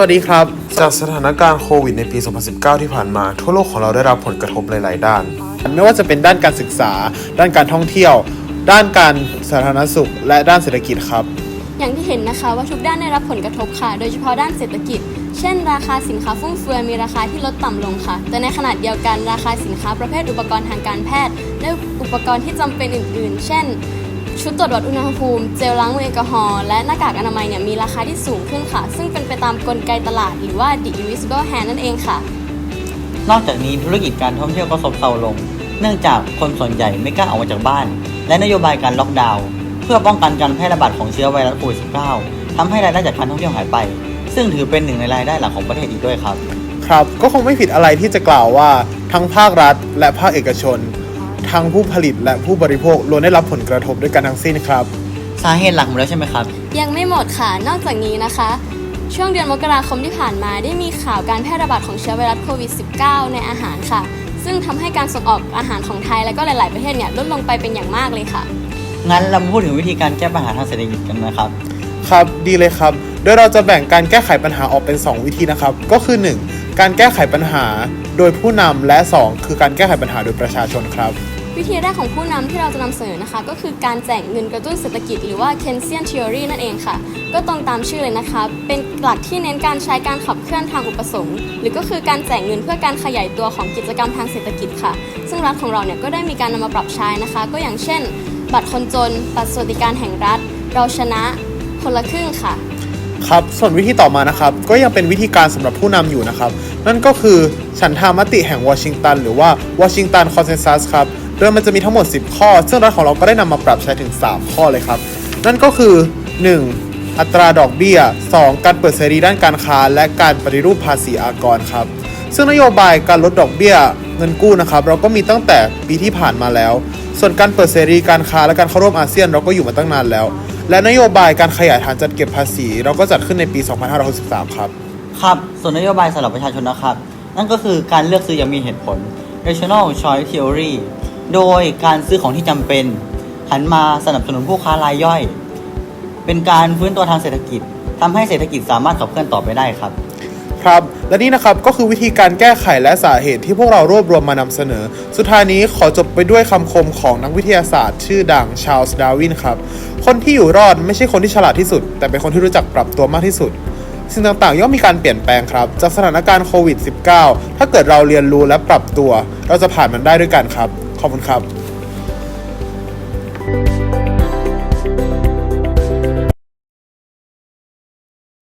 วัสดีครับ จากสถานการณ์โควิดในปี 2019 ที่ผ่านมา ทั่วโลกของเราได้รับผลกระทบหลาย ๆ ด้าน ไม่ว่าจะเป็นด้านการศึกษา ด้านการท่องเที่ยว ด้านการสาธารณสุข และด้านเศรษฐกิจครับ อย่างที่เห็นนะคะว่าทุกด้านได้รับผลกระทบค่ะ โดยเฉพาะด้านเศรษฐกิจ เช่น ราคาสินค้าฟุ่มเฟือยมีราคาที่ลดต่ำลงค่ะ แต่ในขณะเดียวกันราคาสินค้าประเภทอุปกรณ์ทางการแพทย์ และอุปกรณ์ที่จำเป็นอื่น ๆ เช่น ชุดตรวจวัดอุณหภูมิ เจลล้างมือแอลกอฮอล์และหน้ากากอนามัยเนี่ยมีราคาที่สูงขึ้นค่ะ ซึ่งเป็นไปตามกลไกตลาดหรือว่า the invisible hand นั่นเองค่ะ นอกจากนี้ธุรกิจการท่องเที่ยวก็ซบเซาลง เนื่องจากคนส่วนใหญ่ไม่กล้าออกมาจากบ้าน และนโยบายการล็อกดาวน์เพื่อป้องกันการแพร่ระบาดของเชื้อไวรัสโควิด -19 ทำให้รายได้จากการท่องเที่ยวหายไป ซึ่งถือเป็นหนึ่งในรายได้หลักของประเทศอีกด้วยครับ ครับ ก็คงไม่ผิดอะไรที่จะกล่าวว่าทั้งภาครัฐและภาคเอกชน ทั้งผู้ผลิตและผู้บริโภคล้วนได้รับผลกระทบด้วยกันทั้งสิ้นครับ สาเหตุหลักหมดแล้วใช่ไหมครับ ยังไม่หมดค่ะ นอกจากนี้นะคะ ช่วงเดือนมกราคมที่ผ่านมาได้มีข่าวการแพร่ระบาดของเชื้อไวรัสโควิด -19 ในอาหารค่ะ ซึ่งทำให้การส่งออกอาหารของไทยและก็หลาย ๆ ประเทศเนี่ยลดลงไปเป็นอย่างมากเลยค่ะ งั้นเรามาพูดถึงวิธีการแก้ปัญหาทางเศรษฐกิจกันนะครับ ครับดีเลยครับ โดยเราจะแบ่งการแก้ไขปัญหาออกเป็น 2 วิธีนะครับ ก็คือ 1. การแก้ไขปัญหาโดยผู้นำและ 2 คือการแก้ไขปัญหาโดยประชาชนครับ วิธีแรกของผู้นำที่เราจะนำเสนอนะคะ ก็คือการแจกเงินกระตุ้นเศรษฐกิจหรือว่า Keynesian Theory นั่นเองค่ะ ก็ตรงตามชื่อเลยนะคะ เป็นหลักที่เน้นการใช้การขับเคลื่อนทางอุปสงค์หรือก็คือการแจกเงินเพื่อการขยายตัวของกิจกรรมทางเศรษฐกิจค่ะ ซึ่งรัฐของเราเนี่ยก็ได้มีการนำมาปรับใช้นะคะ ก็อย่างเช่น บัตรคนจน บัตรสวัสดิการแห่งรัฐ เราชนะ คนละครึ่งค่ะครับส่วนวิธีต่อมานะครับก็ยังเป็นวิธีการสำหรับผู้นำอยู่นะครับ นั่นก็คือฉันทามติแห่งวอชิงตันหรือว่าวอชิงตันคอนเซนแซสครับ โดยมันจะมีทั้งหมด 10 ข้อ ซึ่งรัฐของเราก็ได้นำมาปรับใช้ถึง 3 ข้อเลยครับ นั่นก็คือ 1. อัตราดอกเบี้ย 2. การเปิดเสรีด้านการค้า และการปฏิรูปภาษีอากรครับ ซึ่งนโยบายการลดดอกเบี้ยเงินกู้นะครับเราก็มีตั้งแต่ปีที่ผ่านมาแล้ว ส่วนการเปิดเสรีการค้าและการเข้าร่วมอาเซียนเราก็อยู่มาตั้งนานแล้ว และนโยบายการขยายฐานจัดเก็บภาษี เราก็จัดขึ้นในปี 2563 ครับ ครับ ส่วนนโยบายสำหรับประชาชนนะครับ นั่นก็คือการเลือกซื้ออย่างมีเหตุผล rational choice theory โดยการซื้อของที่จำเป็น หันมาสนับสนุนผู้ค้ารายย่อย เป็นการฟื้นตัวทางเศรษฐกิจทำให้เศรษฐกิจสามารถขับเคลื่อนต่อไปได้ครับครับและนี่นะครับก็คือวิธีการแก้ไขและสาเหตุที่พวกเรารวบรวมมานำเสนอ สุดท้ายนี้ขอจบไปด้วยคำคมของนักวิทยาศาสตร์ ชื่อดังชาลส์ดาวินครับ คนที่อยู่รอดไม่ใช่คนที่ฉลาดที่สุด แต่เป็นคนที่รู้จักปรับตัวมากที่สุด สิ่งต่างๆย่อมมีการเปลี่ยนแปลงครับ จากสถานการณ์โควิด -19 ถ้าเกิดเราเรียนรู้และปรับตัว เราจะผ่านมันได้ด้วยกันครับ ขอบคุณครับ